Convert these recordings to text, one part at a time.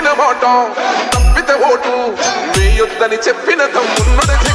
తెలిసిన మాట మీ ఓటు. చెప్పిన తమ్ముడు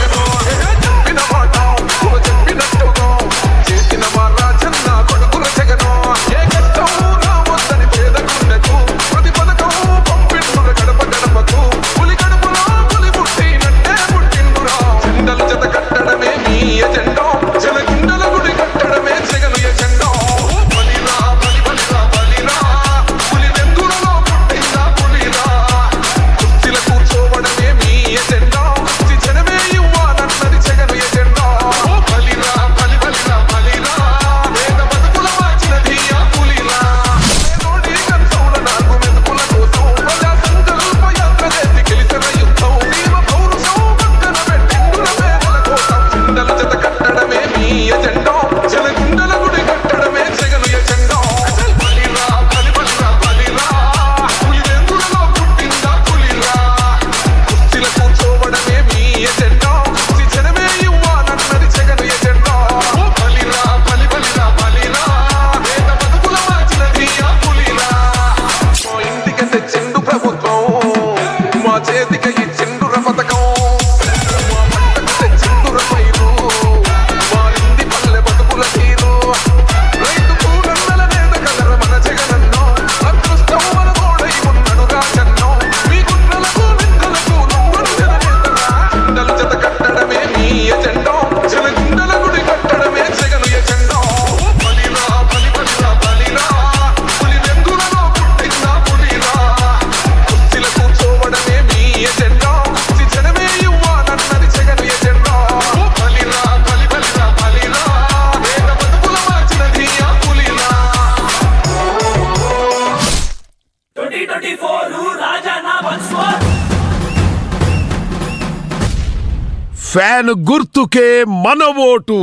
ఫ్యాన్ గుర్తుకే మన ఓటు